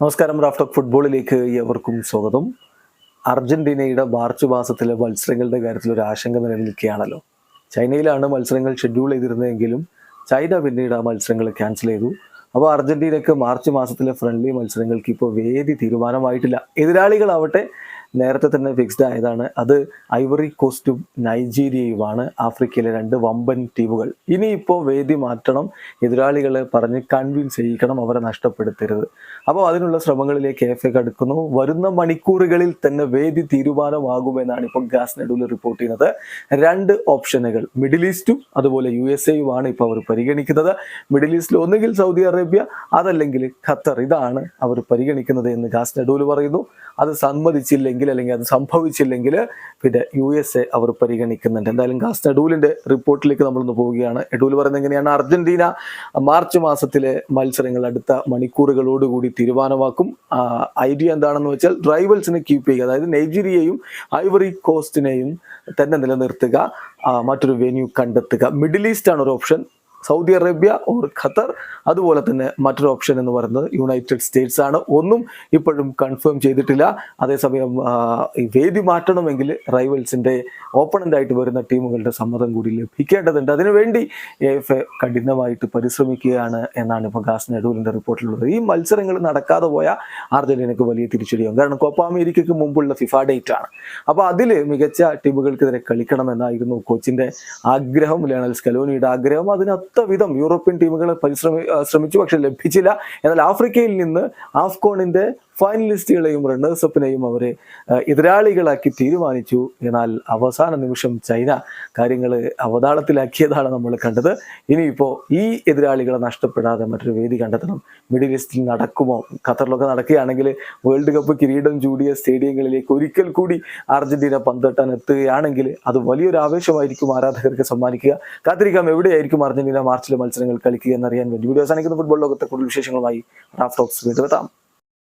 നമസ്കാരം റാഫ്റ്റോക്ക് ഫുട്ബോളിലേക്ക് എവർക്കും സ്വാഗതം. അർജന്റീനയുടെ മാർച്ച് മാസത്തിലെ മത്സരങ്ങളുടെ കാര്യത്തിൽ ഒരു ആശങ്ക നിലനിൽക്കുകയാണല്ലോ. ചൈനയിലാണ് മത്സരങ്ങൾ ഷെഡ്യൂൾ ചെയ്തിരുന്നതെങ്കിലും ചൈന പിന്നീട് ആ മത്സരങ്ങൾ ക്യാൻസൽ ചെയ്തു. അപ്പോൾ അർജന്റീനയ്ക്ക് മാർച്ച് മാസത്തിലെ ഫ്രണ്ട്ലി മത്സരങ്ങൾക്ക് ഇപ്പോൾ വേദി തീരുമാനമായിട്ടില്ല. എതിരാളികളാവട്ടെ നേരത്തെ തന്നെ ഫിക്സ്ഡ് ആയതാണ്. അത് ഐവറി കോസ്റ്റും നൈജീരിയയുമാണ് ആഫ്രിക്കയിലെ രണ്ട് വമ്പൻ ടീമുകൾ. ഇനിയിപ്പോൾ വേദി മാറ്റണം. എതിരാളികളെ പറഞ്ഞ് കൺവിൻസ് ചെയ്യിക്കണം. അവരെ നഷ്ടപ്പെടുത്തരുത്. അപ്പോൾ അതിനുള്ള ശ്രമങ്ങളിലേക്ക് എഫ് എ കടക്കുന്നു വരുന്ന മണിക്കൂറുകളിൽ തന്നെ വേദി തീരുമാനമാകുമെന്നാണ് ഇപ്പോൾ ഗാസ് നെഡുവിൽ റിപ്പോർട്ട് ചെയ്യുന്നത്. രണ്ട് ഓപ്ഷനുകൾ മിഡിൽ ഈസ്റ്റും അതുപോലെ യു എസ് എയുമാണ് ഇപ്പോൾ അവർ പരിഗണിക്കുന്നത്. മിഡിൽ ഈസ്റ്റിൽ ഒന്നുകിൽ സൗദി അറേബ്യ അതല്ലെങ്കിൽ ഖത്തർ. ഇതാണ് അവർ പരിഗണിക്കുന്നത് എന്ന് ഗാസ് നെഡൂൽ പറയുന്നു. അത് സമ്മതിച്ചില്ലെങ്കിൽ അല്ലെങ്കിൽ അത് സംഭവിച്ചില്ലെങ്കിൽ പിന്നെ യു എസ് എ അവർ പരിഗണിക്കുന്നുണ്ട്. എന്തായാലും ഗാസ് എഡൂലിന്റെ റിപ്പോർട്ടിലേക്ക് നമ്മളൊന്ന് പോവുകയാണ്. എഡൂൽ പറയുന്നത് എങ്ങനെയാണ്? അർജന്റീന മാർച്ച് മാസത്തിലെ മത്സരങ്ങൾ അടുത്ത മണിക്കൂറുകളോടുകൂടി തീരുമാനമാക്കും. ഐഡിയ എന്താണെന്ന് വെച്ചാൽ റൈവൽസിനെ കീപ്പ് ചെയ്യുക. അതായത് നൈജീരിയയും ഐവറി കോസ്റ്റിനെയും തന്നെ നിലനിർത്തുക. മറ്റൊരു വെന്യൂ കണ്ടെത്തുക. മിഡിൽ ഈസ്റ്റ് ആണ് ഒരു option Saudi Arabia or Qatar അതുപോലെ തന്നെ മറ്റൊരു ഓപ്ഷൻ എന്ന് പറയുന്നത് യുണൈറ്റഡ് സ്റ്റേറ്റ്സ് ആണ്. ഒന്നും ഇപ്പോഴും കൺഫേം ചെയ്തിട്ടില്ല. അതേസമയം ഈ വേദി മാറ്റണമെങ്കിൽ റൈവൽസിന്റെ ഓപ്പണന്റ് ആയിട്ട് വരുന്ന ടീമുകളുടെ സമ്മതം കൂടി ലഭിക്കേണ്ടതുണ്ട്. അതിനുവേണ്ടി എഫ് എ കഠിനമായിട്ട് പരിശ്രമിക്കുകയാണ് എന്നാണ് ഇപ്പോൾ ഗാസ് നെഡൂലിന്റെ റിപ്പോർട്ടിലുള്ളത്. ഈ മത്സരങ്ങൾ നടക്കാതെ പോയ അർജന്റീനക്ക് വലിയ തിരിച്ചടിയാണ്. കാരണം കോപ്പ അമേരിക്കയ്ക്ക് മുമ്പുള്ള ഫിഫ ഡേറ്റ് ആണ്. അപ്പോൾ അതിൽ മികച്ച ടീമുകൾക്കെതിരെ കളിക്കണമെന്നായിരുന്നു കോച്ചിന്റെ ആഗ്രഹം. ലയണൽ സ്കലോനിയുടെ ആഗ്രഹം. അതിനൊത്ത വിധം യൂറോപ്യൻ ടീമുകൾ പരിശ്രമി ശ്രമിച്ചു. പക്ഷെ ലഭിച്ചില്ല. എന്നാൽ ആഫ്രിക്കയിൽ നിന്ന് ആഫ്കോണിന്റെ ഫൈനലിസ്റ്റുകളെയും റണ്ണേഴ്സപ്പിനെയും അവരെ എതിരാളികളാക്കി തീരുമാനിച്ചു. എന്നാൽ അവസാന നിമിഷം ചൈന കാര്യങ്ങൾ അവതാളത്തിലാക്കിയതാണ് നമ്മൾ കണ്ടത്. ഇനിയിപ്പോൾ ഈ എതിരാളികളെ നഷ്ടപ്പെടാതെ മറ്റൊരു വേദി കണ്ടെത്തണം. മിഡിൽ ഈസ്റ്റിൽ നടക്കുമോ? ഖത്തറിലൊക്കെ നടക്കുകയാണെങ്കിൽ വേൾഡ് കപ്പ് കിരീടം ചൂടിയ സ്റ്റേഡിയങ്ങളിലേക്ക് ഒരിക്കൽ കൂടി അർജന്റീന പന്തട്ടാൻ എത്തുകയാണെങ്കിൽ അത് വലിയൊരു ആവേശമായിരിക്കും ആരാധകർക്ക് സമ്മാനിക്കുക. കാത്തിരിക്കാം എവിടെയായിരിക്കും അർജന്റീന മാർച്ചിലെ മത്സരങ്ങൾ കളിക്കുക എന്നറിയാൻ വേണ്ടി. വീഡിയോ അവസാനിക്കുന്ന. ഫുട്ബോൾ ലോകത്തെ കൂടുതൽ വിശേഷങ്ങളുമായി റാഫ് ടോക്സ് വീണ്ടും എത്താം